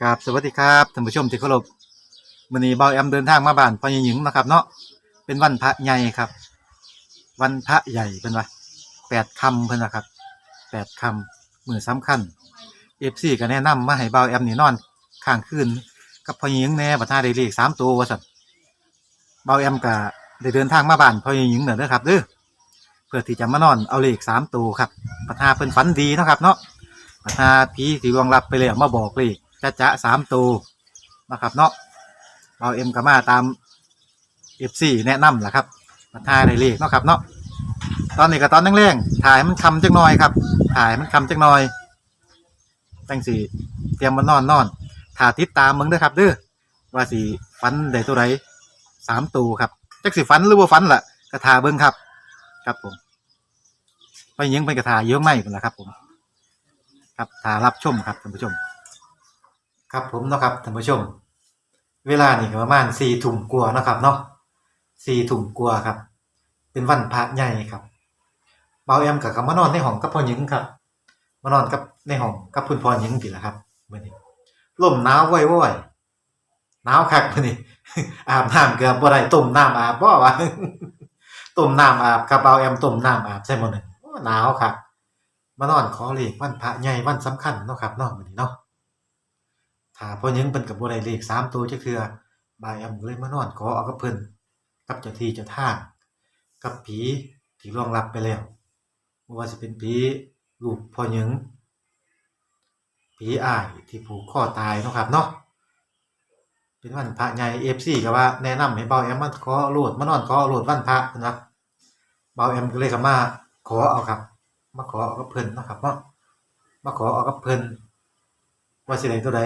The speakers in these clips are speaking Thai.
กราบสวัสดีครับท่านผู้ชมที่เคารพมื้อนี้เบาแอมเดินทางมาบ้านพ่อใหญ่หญิงนะครับเนาะเป็นวันพระใหญ่ครับ วันพระใหญ่เป็นว่าแปดคำเพิ่นนะครับแปดคำมือสำคัญเอฟซีก็แนะนำมาให้เบาแอมนี่นอนข้างคืนกับพ่อใหญ่หญิงแน่บัดหน้าได้เลขสามตัวว่าซั่นเบาแอมก็ได้เดินทางมาบ้านพ่อใหญ่หญิงเด้อครับเด้อเพื่อที่จะมานอนเอาเลขสามตัวครับบัดหน้าเพิ่นฝันดีนะครับเนาะถ้าผีที่ล่วงลับไปแล้วมาบอกเลย จะจะสามตัวนะครับเนาะเราเอ็มก็มาตามเอฟซีแนะนำแหละครับมาทายได้เลขเนาะครับเนาะตอนนี้ก็ตอนแรงถ่ายมันคำจังหน่อยครับ ถ่ายมันคำจังหน่อยตั้งสี่เตรียมมานอนนอนถ่าติดตามมึงด้อครับเด้อว่าสีฟันได้ตัวไหสามตัวครับจักสิฟันหรือว่าฟันล่ะกระทาเบิ้งครับ ครับผมไปยิงเป็นกระทาเยอะไหมกันละครับผม ครับถารับชมครับท่านผู้ชม ครับผมเนาะครับท่านผู้ชม เวลานี่ก็ประมาณสี่ทุ่มกว่าเนะครับเนาะสี่ทุ่มกว่าครับ เป็นวันพระใหญ่ครับเบาแอมกับกับมานอนในห้องกับพ่อหญิงครับมานอนกับในห้องกับคุณพ่อหญิงปีละครับเมื่อนี้ลมหนาวว้อยๆหนาวคักมื่อนี้อาบน้ำเกือบบ่ได้ต้มน้ำอาบบ่วะต้มน้ำอาบกับเบาแอมต้มน้ำอาบใช่หมดเลยโอ้หนาวครับมานอนขอเลขวันพระใหญ่วันสำคัญเนาะครับเนาะเมื้อนี้เนาะ ถ้าพอยังเพิ่นก็บ่ได้เลขสามตัวจักเทื่อบายอำเลยมานอนขอเอากับเพิ่นกับเจ้าที่เจ้าทางกับผีที่ล่วงลับไปแล้วบ่ว่าสิเป็นผีลูกพ่อหยังผีอ้ายที่ผูกคอตายเนาะครับเนาะเป็นวันพระใหญ่ FC ก็ว่าแนะนำให้เบาแอมมาขอโลดมานอนขอโลดวันพระนะครับเบาแอมก็เลยเข้ามาขอเอาครับ มาขอเอากับเพิ่นเนาะครับเนาะมาขอเอากับเพิ่นว่าสิได้ตัวใด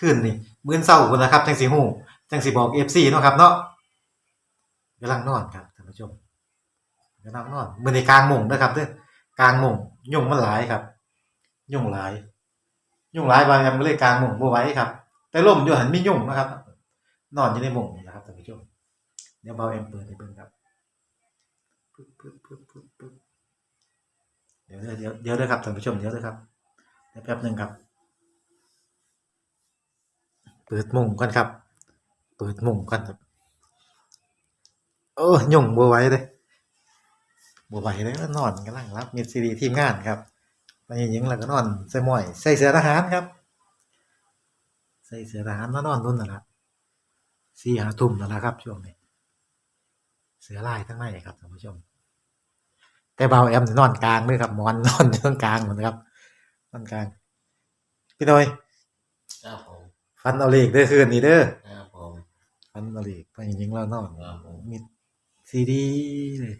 ขึ้นนี่มื้อเช้าพุ่นะครับจังสิฮู้จังสิบอก FC เนาะครับเนาะกำลังนอนครับท่านผู้ชมกำลังนอนมื้อนี้กลางมุ้งนะครับเด้อกลางมุ้งยุ่งมันหลายครับ ยุ่งหลาย ยุ่งหลายบางยามก็เลยกลางมุ้งบ่ไหวครับ แต่ลมอยู่หันไมียุงนะครับ นอนอยู่ในมุ้งนะครับท่านผู้ชมเดี๋ยวเบาแอมเปิดให้เบิ่งครับเดี๋ยวเดี๋ยวเดี๋ยวเด้อครับท่านผู้ชมเดี๋ยวเด้อครับแป๊บหนึ่งครับ ปิดมุงก่อนครับ เปิดมุงก่อนครับ โอ้ยงบัวไหว้เลยบัวไหว้เลยนอนกำลังรับมีซีดีทีมงานครับไปยิงแล้วก็นอนใส่หมอยใส่เสื้อทหารครับ ใส่เสื้อทหารมานอนรุ่นนั่นละสี่หาทุ่มนั่นละครับ ช่วงนี้ เสือลายทั้งในครับท่านผู้ชม แต่เบาแอมนอนกลางด้วยครับมอนนอนอยู่ตรงกลางเหมือนครับนอนกลางพี่น้อยครับผม ฟันเอาเลขเด้อคืนนี้เด้อครับผมฟันเอาเลขไปยิงๆแล้วนอนครับผมมีซีดีเลย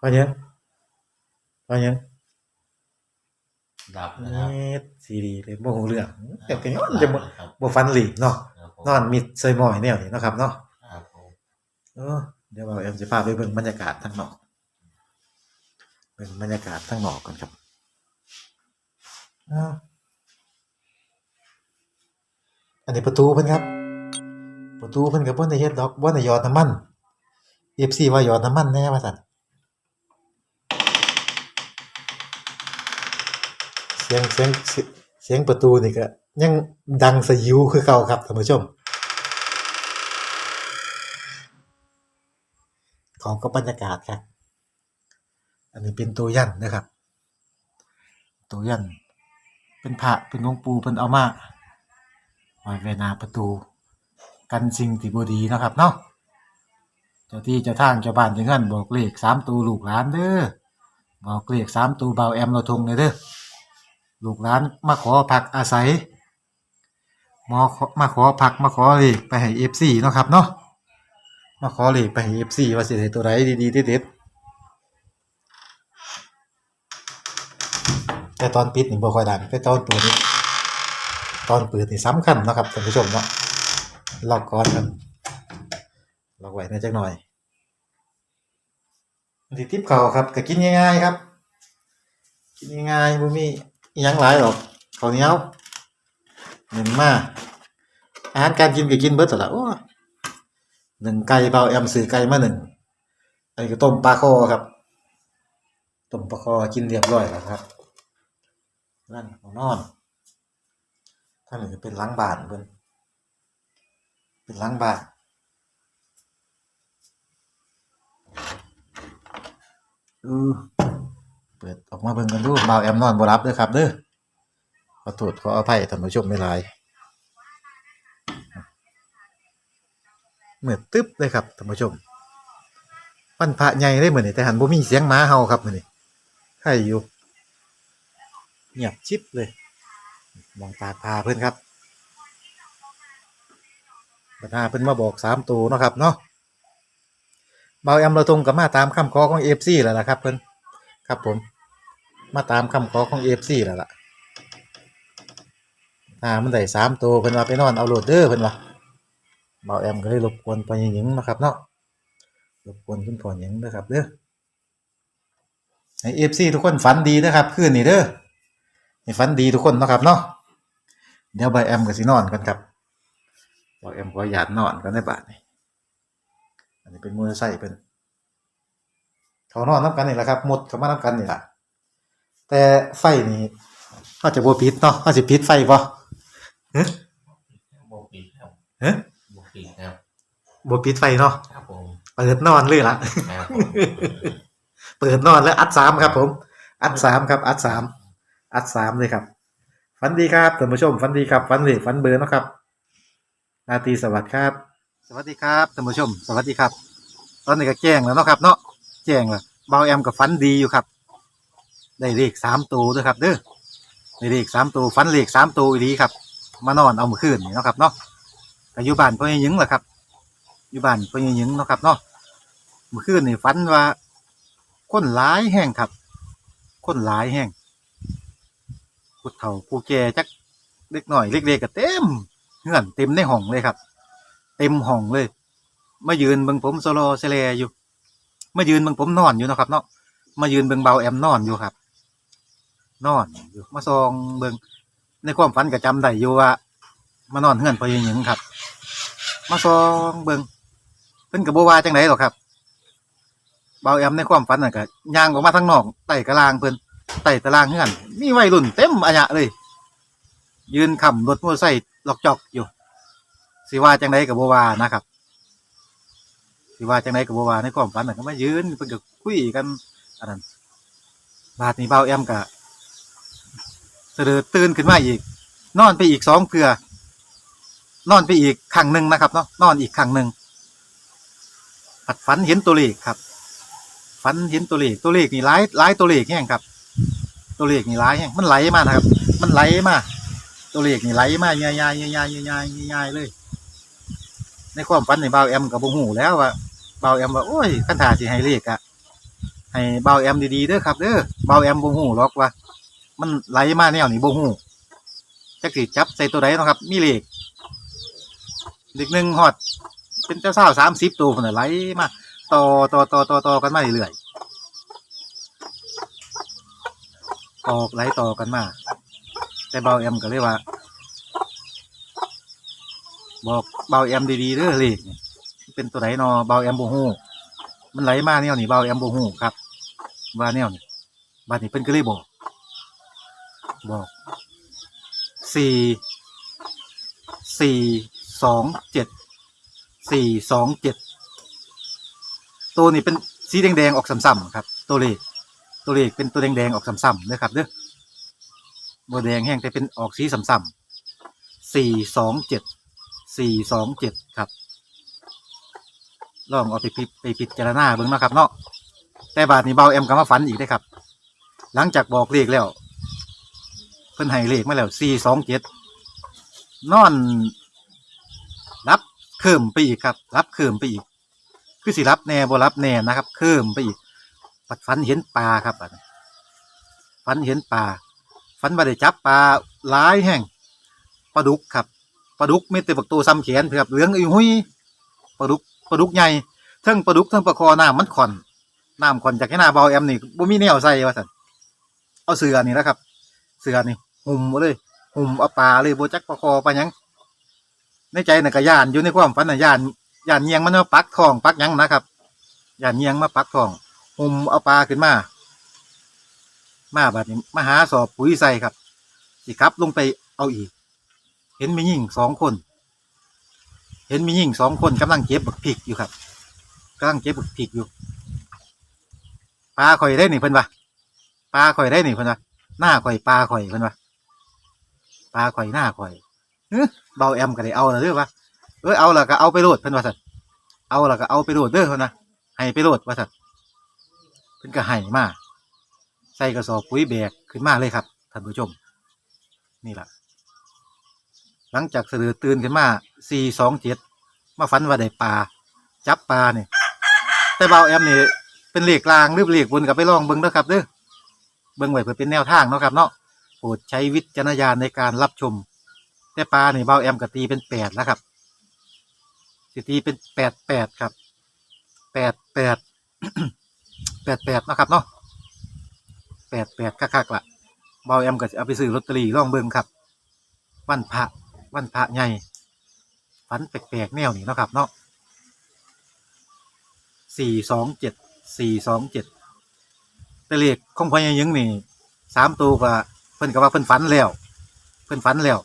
พอยังพอยังดับนะครับนี่ซีดีเลยบ่ฮู้เรื่องแต่ก็ย้อนจะบ่ครับบ่ฟันหลีกเนาะครับผมนอนมิดใส่หมอยแนวนี้เนาะครับเนาะครับผมเออเดี๋ยวเบาแอมสิพาไปเบิ่งบรรยากาศทางนอกเบิ่งบรรยากาศทางนอกก่อนครับ อันนี้ประตูเพิ่นครับ ประตูเพิ่นก็บ่ได้เฮ็ดดอกบ่ได้หยอดน้ำมัน FC ว่าหยอดน้ำมันแน่ว่าซั่นเสียงเสียงเสียงประตูนี่ก็ยังดังสยิวคือเก่าครับท่านผู้ชม เของก็บรรยากาศครับ อันนี้เป็นตัวยันนะครับ ตัวยันเป็นพระเป็นหลวงปู่เพิ่นเอามา ไว้ไว้หน้าประตู กันสิ่งที่บ่ดีเนาะครับเนาะเจ้าที่เจ้าทางเจ้าบ้านเจ้าเงินบอกเลขสามตัวลูกหลานเด้อบอกเลขสามตัวเบาแอมเราทงเลยเด้อลูกหลานมาขอพักอาศัยมาขอมาขอพักมาขอเลขไปให้เอฟซีเนาะครับเนาะมาขอเลขไปให้เอฟซีว่าสิได้ตัวใดดีๆเด็ดแต่ตอนปิดนี่บ่ค่อยดังแต่ตอนเปิดนี่ ตอนเปิดนี่สำคัญนะครับท่านผู้ชมเนาะล็อกก่อนกันล็อกไว้ในจักหน่อยอันที่ทิปเขาครับก็กินง่ายๆครับ กินง่ายๆบ่มียังหลายหรอกข้าวเหนียวหนึ่งมาอาหารการกินก็กินเบิดตวละโอ้หนึ่งไก่เบาแอมซื้อไก่มาหนึ่งอันนี้ก็ต้มปลาคอครับต้มปลาคอกินเรียบร้อยแล้วครับนั่นเอานอน ท่านนี่เป็นล้างบานเพิ่นเป็นล้างบานเออเปิดออกมาเบิ่งกันดูบ่าวแอมนอนบ่รับเด้อครับเด้อขอโทษขออภัยท่านผู้ชมไม่หลายเหมือนตึ๊บเลยครับท่านผู้ชมวันพระใหญ่เลยเหมือนนี่แต่หันบ่มีเสียงหมาเห่าครับมือนี้ใครอยู่เงียบชิบเลย มองตาพาเพื่อนครับบรรดาเพิ่อนมาบอกสามตัวเนาะครับเนาะเบาแอมเราตรงกับมาตามคำขอของเอฟซีแล้วล่ะครับเพิ่อนครับผม มาตามคำขอของเอฟซีแล้วล่ะอ่ามันได้สามตัวเพิ่อนว่าไปนอนเอาโหลดเด้อเพิ่อนว่าเบาแอมก็เลยรบกวนไปหญิงนะครับเนาะรบกวนคุณพ่อหญิงเด้อครับเด้อให้เอฟซีทุกคนฝันดีนะครับคืนนี้เด้อให้ฝันดีทุกคนนะครับเนาะ เดี๋ยวใบแอมกับสินอนกันครับบอยแอมขอหยาดนอนกันในบ้านนี่อันนี้เป็นมือใส่เป็นเขานอนน้ำกันนี่แหละครับหมดเขามาน้ำกันนี่แหละแต่ไฟนี่เขาจะบัวปิดเนาะเขาจะปิดไฟบ่บวกปีครับเฮ้ยบวกปีครับบัวปิดไฟเนาะครับผมเปิดนอนเลยล่ะครับผมเปิดนอนแล้วอัดสามครับ ผม อัดสามครับ อัดสามอัดสามเลยครับ ฝันดีครับท่านผู้ชมฝันดีครับฝันดีฝันเบอร์นะครับราตรีสวัสดิ์ครับ สวัสดีครับท่านผู้ชม สวัสดีครับ ตอนนี้ก็แจ้งแล้วเนาะครับเนาะแจ้งแล้วเบาแอมกับฝันดีอยู่ครับ ได้เลขสามตัวด้วยครับเด้อได้เลขสามตัวฝันเลขสามตัวอีดีครับ มานอนเอามื่อคืนนี่เนาะครับเนาะก็อยู่บ้านพ่อใหญ่หญิงแหละครับอยู่บ้านพ่อใหญ่หญิงเนาะครับเนาะเมื่อคืนนี่ฝันว่า คนหลายแห้งครับ คนหลายแห้ง ผู้เฒ่าผู้แก่จักเล็กหน่อยเล็กๆก็เต็มเงื่อนเต็มในห้องเลยครับ เต็มห้องเลย มายืนเบิ่งผมโซโลเซเลอยู่ มายืนเบิ่งผมนอนอยู่เนาะครับเนาะมายืนเบิ่งเบาแอมนอนอยู่ครับ นอนอยู่มาซองเบิ่งในความฝันก็จำได้อยู่ว่ามานอนเฮือนพอยังหญิงครับ มาซองเบิ่งเพิ่นก็บ่ว่าจังไดหรอกครับเบาแอมในความฝันน่ะก็ย่างออกมาทางนอกไต่กระลางเพิ่น ไต่ตารางเฮือนมีวัยรุ่นเต็มอะยะเลย ยืนขับรถมอเตอร์ไซค์ลอกจอกอยู่สิว่าจังไดก็บ่ว่านะครับสิว่าจังไดก็บ่ว่าในความฝันน่ะก็มายืนเพิ่นก็คุยกันอันนั้นบาดนี้เบาแอมก็เสดอตื่นขึ้นมาอีก นอนไปอีกสองเทื่อนอนไปอีกครั้งหนึ่งนะครับเนาะนอนอีกครั้งหนึ่งฝันเห็นตัวเลขครับ ฝันเห็นตัวเลขตัวเลขนี่หลายหลายตัวเลขแห้งครับ ตัวเลขนี่หลแห้งมันไหลมานะครับ มันไหลมาตัวเลขนี่ไหลมาใหญ่ๆใหญ่ๆใหญ่ๆใหญ่ๆใหญ่ๆเลย ในความฝันในเบาแอมกับบ่ฮู้แล้วว่าเบาแอมว่าโอ้ยคันถาสิให้เลขอะให้เบาแอมดีๆเด้อครับเด้อเบาแอมบ่ฮู้หรอกว่ามันไหลมาแนวนี้บ่ฮู้จักสิจับใส่ตัวใดนะครับ มีเลขเลขหนึ่งฮอด เป็นเจ้าสาวสามสิบตัวพุ่นไหลมาต่อต่อต่อต่อต่อกันมาเรื่อยๆ ออกไหลต่อกันมา แต่เบาแอมก็เลยว่า บอกเบาแอมดีๆเด้อเลขนี่เป็นตัวไหนนอเบาแอมโบฮูมันไหลมาแนวนี่เบาแอมโบฮูครับ ว่าแนวนี่บาดนี้เพิ่นก็เลยบอก บอกสี่สี่สองเจ็ดสี่สองเจ็ดตัวนี้เป็นสีแดงๆออกซ้ำๆครับ ตัวเลข ตัวเลขเป็นตัวแดงๆออกซ้ำๆเด้อครับเด้อบัแดงแห้งแต่เป็นออกสีซ้ำๆสี่สองเจ็ดสี่สองเจ็ดครับ ลองเอาไปพิไปพิจารณาเบิ่งนาะครับเนาะแต่บาทนี้เบาแอมก็มาฝันอีกได้ครับ หลังจากบอกเลขแล้ว เพิ่นให้เลขมาแล้วสี่สองเจ็ดนอน รับเคิมไปอีกครับ รับเคิมไปอีก คือสิรับแน่บ่รับแน่นะครับเคิมไปอีก ปัดฝันเห็นปลาครับบัดฝันเห็นปลาฝันว่าได้จับปลาหลายแห่งปลาดุกครับปลาดุกไม่แต่บักตัวซ้ำแขนเพื่อเหลืองอีหุยปลาดุกปลาดุกใหญ่เทั้งปลาดุกเทั้งปลาคอหน้ำมันขอนน้ำขอนจากให้หน้าเบาแอมนี่บ่มีแนวใส่ว่าสันเอาเสือนี่นะครับ เสือนี่หุ่มเลยหุ่มเอาปลาเลยโบจักปลาคอปลาหยังในใจน่ะก็ยานอยู่ในความฝันน่ะยานยานเงียงมันมาปักทองปักหยังนะครับยานเงียงมาปักทอง หุ่มเอาปลาขึ้นมา มาบัดนี้มาหาสอบปุ๋ยใส่ครับ สิกลับลงไปเอาอีก เห็นมีหญิงสองคน เห็นมีหญิงสองคนกำลังเก็บบักพริกอยู่ครับกำลังเก็บบักพริกอยู่ปลาข่อยได้หนิเพิ่นวะปลาข่อยได้หนิเพิ่นวะหน้าข่อยปลาข่อยเพิ่นวะปลาข่อยหน้าข่อยเฮ้เบาแอมก็ได้เอาล้วเด้อวะเออเอาละก็เอาไปโหลดเพิ่นว่าสัตเอาละก็เอาไปโหลดเด้อเพิ่นนะให้ไปโหลดว่าสัต เพิ่นก็ให้มาใส่กระสอบปุ๋ยแบกขึ้นมาเลยครับท่านผู้ชม นี่แหละหลังจากเสลือตื่นขึ้นมาสี่สองเจ็ดมาฝันว่าได้ปลาจับปลาเนี่ยแต่เบาแอมนี่เป็นเหล็กลางหรือเหล็กบนกับไปลองเบิ้งเด้อครับเด้อเบิ้งไว้เพื่อเป็นแนวทางเนาะครับเนาะโปรดใช้วิจารณญาณในการรับชม แต่ปลาเนี่ยเบาแอมก็ตีเป็นแปดแล้วครับสิตีเป็นแปดแปดครับแปดแปด แปดแปดนะครับเนาะแปดแปดคักๆล่ะเบาแอมก็จะเอาไปซื้อลอตเตอรี่ลองเบิ่งครับ วันพระวันพระใหญ่ฝันแปลกๆแนวนี้นะครับเนาะสี่สองเจ็ดสี่สองเจ็ดแต่เลขของพอใหญ่ยังนี่สามตัวก็เพิ่นก็ว่าเพิ่นฝันแล้ว เพิ่นฝันแล้ว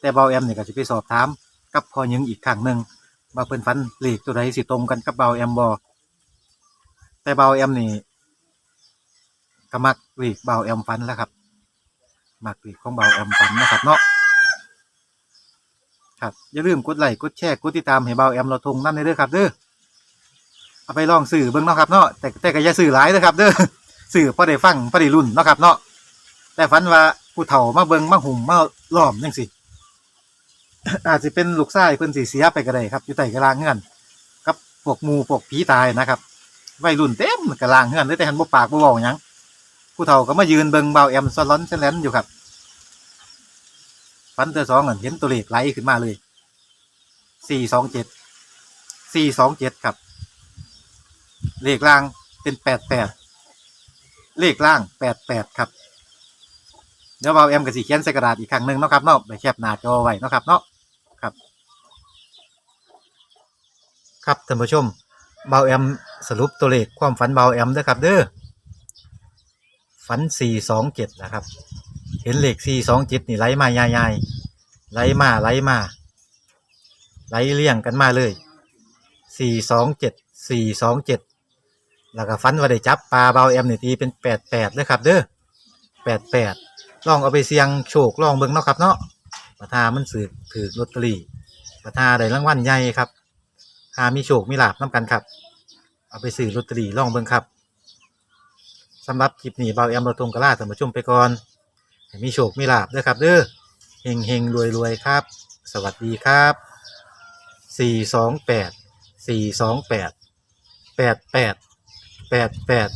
แต่เบาแอมเนี่ยก็จะไปสอบถามกับพอยังอีกครั้งหนึ่งว่าเพิ่นฝันเลขตัวใดสิตรงกันกับเบาแอมบอ แต่เบาแอมนี่ก็มักวีกเบาแอมฟันแล้วครับมักวีกของเบาแอมฟันนะครับเนาะครับอย่าลืมกดไลค์กดแชร์กดติดตามให้เบาแอมเราทงนั่นเลยเด้อครับเด้อเอาไปลองสื่อเบิ่งเนาะครับเนาะแต่แต่ก็อย่าสื่อหลายเด้อครับ เด้อสื่อพอได้ฟังพอได้รุ่นเนาะครับ เนาะแต่ฝันว่าผู้เฒ่ามาเบิ่งมาหุ่มมาล้อมจังสิอาจจะเป็นลูกชายเพิ่นสิเสียไปก็ได้ครับ อยู่ใต้กระลางเงื่อนกับพวกมูพวกผีตายนะครับ วัยรุ่นเต็มกระลางเงื่อนเลยแต่หันบ่ปากบ่เว้าหยังผู้เฒ่าก็มายืนเบิงเบาแอมซอนล้อนเซนแลนอยู่ครับฟันเตอร์สองเห็นตัวเลขไหลขึ้นมาเลยสี่สองเจ็ดสี่สองเจ็ดครับ เลขล่างเป็นแปดแปดเลขล่างแปดแปดครับ เดี๋ยวเบาแอมกับสีเขียนใส่กระดาษอีกครั้งหนึ่งเนาะครับเนาะไปแคปหน้าจอไว้เนาะครับเนาะครับ ครับท่านผู้ชม เบาแอมสรุปตัวเลขความฝันเบาแอมเด้อครับเด้อฝันสี่สองเจ็ดนะครับ เห็นเลขสี่สองเจ็ดนี่ไหลมายายๆไหลมาไหลมาไหลเลี่ยงกันมาเลยสี่สองเจ็ดสี่สองเจ็ดแล้วก็ฝันว่าได้จับปลาเบาแอมนี่ตีเป็นแปดแปดเลยครับ เด้อแปดแปดลองเอาไปเสี่ยงโชคลองเบิ่งเนาะครับเนาะประทามันสืบถือลอตเตอรี่ประทาได้รางวัลใหญ่ครับ หามีโชคมีลาบน้ำกันครับ เอาไปซื้อลอตเตอรี่ล่องเบิ่งครับสำหรับคลิปนี้เบาแอมเราตรงกระลาสมานชมไปก่อนมีโชคมีลาบด้วยครับเด้อเฮงเฮงรวยรวยครับ สวัสดีครับสี่สองแปดสี่สองแปดแปดแปดแปดแปด